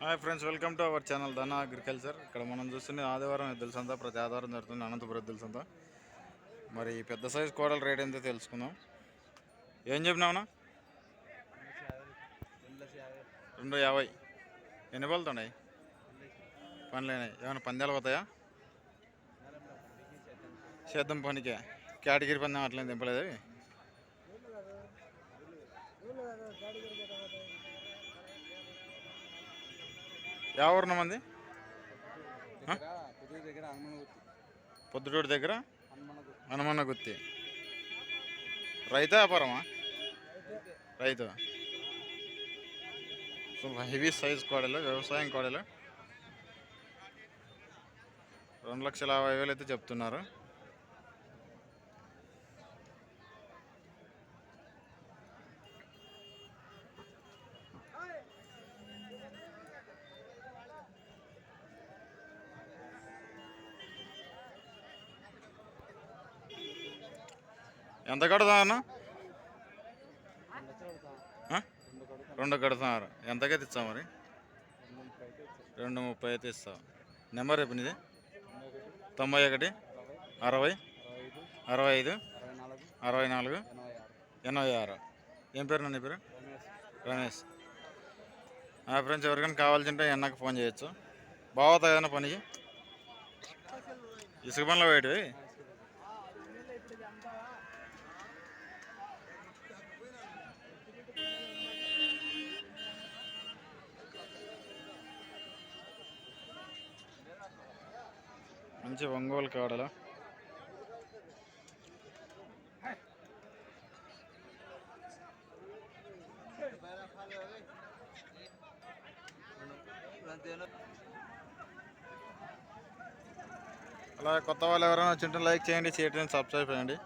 Hi friends welcome to our channel Dhana agriculture ఇక్కడ మనం చూస్తున్న ఆదివారం ఎద్దుల సంత ప్రతి ఆదివారం జరుగుతుంది అనంతపురం ఎద్దుల సంత. మరి పెద్ద సైజ్ కోడల రేట్ ఎంతో తెలుసుకుందాం. ఏం చెప్పినావునా రెండు యాభై. ఎన్ని బళ్ళు ఉన్నాయి పనులేనాయి ఏమైనా పందాలు పోతాయా? చేద్దాం పనికే. కేటగిరీ పందెం అట్లే దింపలేదు అవి? ఎవరు మంది పొద్దుటూరు దగ్గర హనుమన్న గుత్తి రైతా వ్యాపారమా రైతు సో హెవీ సైజ్ కోడలు వ్యవసాయం కోడలు రెండు లక్షల యాభై వేలు అయితే చెప్తున్నారు ఎంత కడతా అన్న? రెండు లక్షలు ఎంతకైతే ఇస్తావు మరి? రెండు ముప్పై అయితే ఇస్తావు. నెంబర్ రేపు నీది. తొంభై ఒకటి అరవై అరవై ఐదు అరవై నాలుగు ఎనభై ఆరు. ఏం పేరు నన్ను పేరు? రమేష్. ఆ ఫ్రెండ్స్ ఎవరికైనా కావాల్సింటే ఎన్నకు ఫోన్ చేయొచ్చు. బాగుతాయి ఏదైనా పనికి ఇసుక పనిలో వేటివి మంచి ఒంగోలు కాడలు. అలా కొత్త వాళ్ళు ఎవరైనా వచ్చింటే లైక్ చేయండి చేయటం సబ్స్క్రైబ్ చేయండి.